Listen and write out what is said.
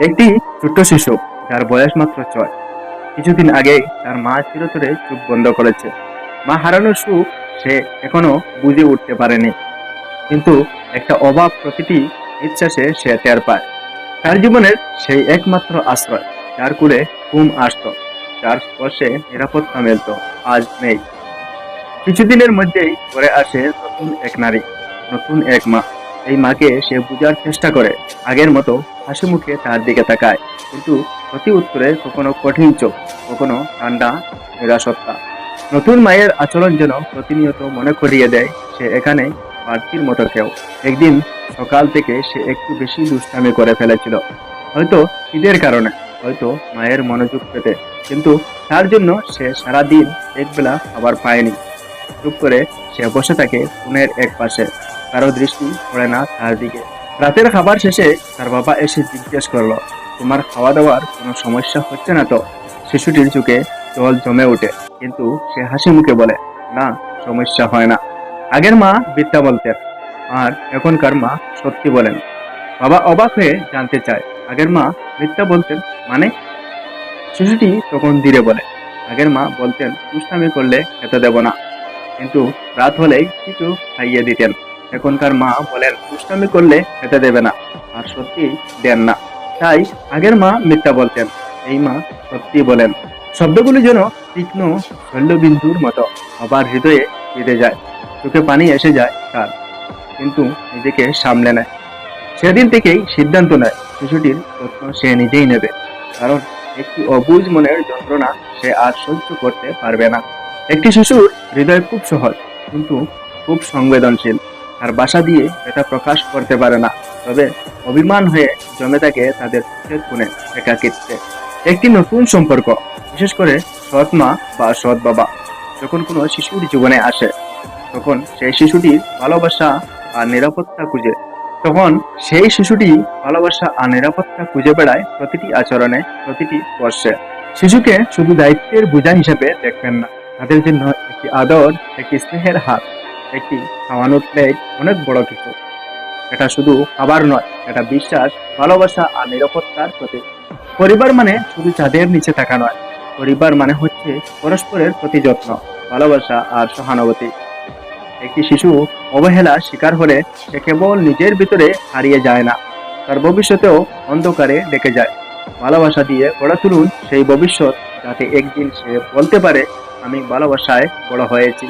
একটি ছোট্ট শিশু, যার বয়স মাত্র ছয়। কিছুদিন আগেই তার মা চিরতরে চোখ বন্ধ করেছে। মা হারানোর সুখ সে এখনও বুঝে উঠতে পারেনি। কিন্তু একটা অভাব প্রতিটি নিঃশ্বাসে সে টের পায়। তার জীবনের সেই একমাত্র আশ্রয়, যার কুলে ঘুম আসত, যার স্পর্শে নিরাপত্তা মেলত, আজ নেই। কিছুদিনের মধ্যেই ঘরে আসে নতুন এক নারী, নতুন এক মা। এই মাকে সে বুঝার চেষ্টা করে। আগের মতো হাসি মুখে তার দিকে তাকায়। কিন্তু প্রতি উত্তরে কখনো কঠিন চোখ, কখনো ঠান্ডা, নিরাসত্তা। নতুন মায়ের আচরণ যেন প্রতিনিয়ত মনে করিয়ে দেয়, সে এখানে বাড়তির মতো কেউ। একদিন সকাল থেকে সে একটু বেশি দুষ্টামি করে ফেলেছিল। হয়তো ঈদের কারণে, হয়তো মায়ের মনোযোগ পেতে। কিন্তু তার জন্য সে সারাদিন একবেলা খাবার পায়নি। চুপ করে সে বসে থাকে ফোনের এক পাশে কারও দৃষ্টি পড়ে না তার দিকে। রাতের খাবার শেষে তার বাবা এসে জিজ্ঞেস করল, তোমার খাওয়া দাওয়ার কোনো সমস্যা হচ্ছে না তো? শিশুটির চোখে জল জমে ওঠে, কিন্তু সে হাসি মুখে বলে, না, সমস্যা হয় না। আগের মা বিদ্যা বলতেন, আর এখনকার মা সত্যি বলেন। বাবা অবাক হয়ে জানতে চায়, আগের মা মিথ্যা বলতেন মানে? শিশুটি তখন ধীরে বলে, আগের মা বলতেন, দুষ্টামি করলে খেতে দেব না। কিন্তু রাত হলেই কিছু খাইয়ে দিতেন। এখনকার মা বলেন দুষ্টামি করলে খেতে দেবে না। আর সত্যি দেন না। তাই আগের মা মিথ্যা বলতেন। এই মা সত্যি বলেন, শব্দগুলি যেন তীক্ষ্ণ শৈল্যবিন্দুর মতো আবার হৃদয়ে বেঁধে যায়। চোখে পানি এসে যায় তার, কিন্তু নিজেকে সামলে নেয়। সেদিন থেকেই সিদ্ধান্ত নেয়, শিশুটির যত্ন সে নিজেই নেবে, কারণ একটি অবুঝ মনের যন্ত্রণা সে আর সহ্য করতে পারবে না। একটি শিশুর হৃদয় খুব সহজ, কিন্তু খুব সংবেদনশীল। আর বাসা দিয়ে এটা প্রকাশ করতে পারে না। তবে অভিমান হয়ে জমে থাকে তাদের চোখের কোণে একাকিত্বে। একটি নতুন সম্পর্ক, বিশেষ করে সৎ মা বা সৎ বাবা, যখন কোনো শিশুর জীবনে আসে, তখন সেই শিশুটির ভালোবাসা আর নিরাপত্তা খুঁজে। তখন সেই শিশুটি ভালোবাসা আর নিরাপত্তা খুঁজে বেড়ায় প্রতিটি আচরণে, প্রতিটি স্পর্শে। শিশুকে শুধু দায়িত্বের বোঝা হিসেবে দেখবেন না। তাদের জন্য একটি আদর, একটি স্নেহের হাত। একটি খাওয়ানোর প্লেট অনেক বড় কিছু। এটা শুধু খাবার নয়, এটা বিশ্বাস, ভালোবাসা আর নিরাপত্তার প্রতীক। পরিবার মানে শুধু চাঁদের নিচে থাকা নয়, পরিবার মানে হচ্ছে পরস্পরের প্রতি যত্ন, ভালোবাসা আর সহানুভূতি। একটি শিশু অবহেলা শিকার হলে সে কেবল নিজের ভিতরে হারিয়ে যায় না, তার ভবিষ্যতেও অন্ধকারে ডেকে যায়। ভালোবাসা দিয়ে গড়ে তুলুন সেই ভবিষ্যৎ, যাতে একদিন সে বলতে পারে, আমি ভালোবাসায় বড় হয়েছি।